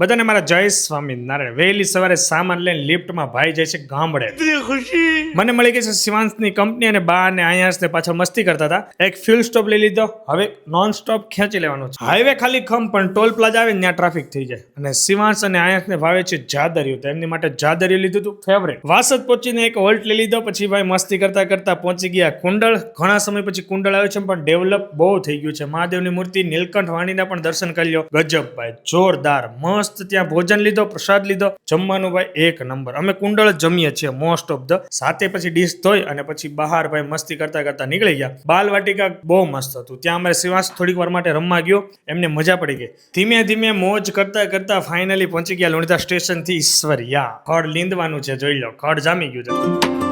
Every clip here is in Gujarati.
બધાને મારા જય સ્વામિનારાયણ વહેલી સવારે સામાન લઈને લિફ્ટમાં ભાઈ જાય છે ગામડે. મને મળી ગઈ છે શિવાંશની કંપની અને બા અને અહીંયા ને પાછળ મસ્તી કરતા હતા. એક ફ્યુલ સ્ટોપ લઈ લીધો. હવે નોન સ્ટોપ ખેંચી લેવાનો છે. હાઈવે ખાલી ખમ પણ ટોલ પ્લાઝા આવે ત્યાં ટ્રાફિક થઈ જાય. અને શિવાંશ અને આયાસને ભાવે છે જાદરિયું તો એમની માટે જાદરિયું લીધું હતું ફેવરેટ વાસદ પહોંચીને એક હોલ્ટ લઈ લીધો પછી ભાઈ મસ્તી કરતા કરતા પહોંચી ગયા. કુંડળ ઘણા સમય પછી કુંડળ આવે છે પણ ડેવલપ બહુ થઈ ગયું છે. મહાદેવની મૂર્તિ નીલકંઠ વાણીના પણ દર્શન કરી લ્યો. ગજબ ભાઈ જોરદાર મસ્ત ત્યાં ભોજન લીધો, પ્રસાદ લીધો. જમવાનું ભાઈ એક નંબર. અમે કુંડળ જમીએ છીએ મોસ્ટ ઓફ ધ સાથે પછી ડીશ ધોઈ અને પછી બહાર ભાઈ મસ્તી કરતા કરતા નીકળી ગયા. બાલ વાટિકા બહુ મસ્ત હતું. ત્યાં અમારે શ્રીવાસ થોડીક વાર માટે રમવા ગયો. એમને મજા પડી ગઈ. ધીમે ધીમે મોજ કરતા કરતા ફાઇનલી પહોંચી ગયા લુણિતા સ્ટેશનથી ઈશ્વરિયા. ખડ લીંદવાનું છે, જોઈ લો. ખડ જામી ગયું છે.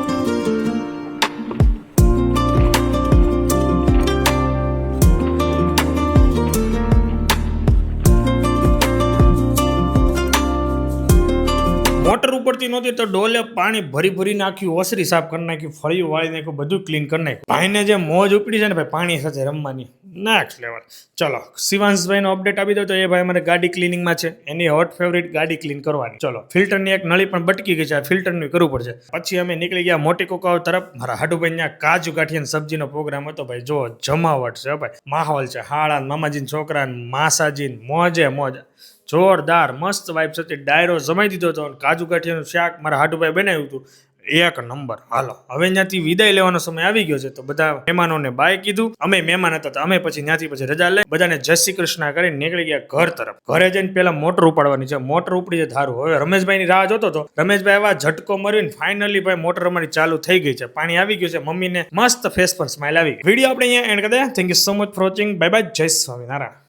મોટર ઉપરથી નહોતી તો ડોલે પાણી ભરી ભરી નાખ્યું, ઓસરી સાફ કરી નાખ્યું, ફળિયું વાળી નાખ્યું, બધું ક્લીન કરી નાખ્યું. ભાઈને જે મોજ ઉપડી છે ને ભાઈ, પાણી સાથે રમવાની નેક્સ્ટ લેવલ ચલો, શિવાંશભાઈનો અપડેટ આપી દો તો એ ભાઈ અમારે ગાડી ક્લિનિંગમાં છે. એની હોટ ફેવરિટ ગાડી ક્લીન કરવાની. ચલો ફિલ્ટરની એક નળી પણ બટકી ગઈ છે, આ ફિલ્ટરનું કરવું પડશે. પછી અમે નીકળી ગયા મોટી કોકાઓ તરફ. મારા હાડુભાઈ ત્યાં કાજુ ગાંઠિયાની સબ્જીનો પ્રોગ્રામ હતો ભાઈ, જો જમાવટ છે ભાઈ. માહોલ છે હાળા મામાજીન છોકરા માસાજીન, મોજે મોજ. જોરદાર, મસ્ત વાઇફ સાથે ડાયરો જમાઈ દીધો હતો અને કાજુ કાઠિયાનું શાક મારા હાટુભાઈ બનાવ્યું હતું. એક નંબર. હાલો, હવે ત્યાંથી વિદાય લેવાનો સમય આવી ગયો છે, તો બધા મહેમાનોને બાય કીધું. અમે મહેમાન હતા, તો અમે પછી ત્યાંથી પછી રજા લઈ બધાને જય શ્રી કૃષ્ણ કરીને નીકળી ગયા ઘર તરફ. ઘરે જઈને પેલા મોટર ઉપાડવાની છે. મોટર ઉપડી છે ધારું. હવે રમેશભાઈની રાહ જોતો હતો. રમેશભાઈ આવા ઝટકો મારીને ફાઇનલી ભાઈ મોટર અમારી ચાલુ થઈ ગઈ છે. પાણી આવી ગયું છે. મમ્મીને મસ્ત ફેસ પર સ્માઇલ આવી ગઈ. વીડિયો આપણે અહીંયા એન્ડ કરી thank you so much for watching bye bye જય સ્વામિનારાયણ.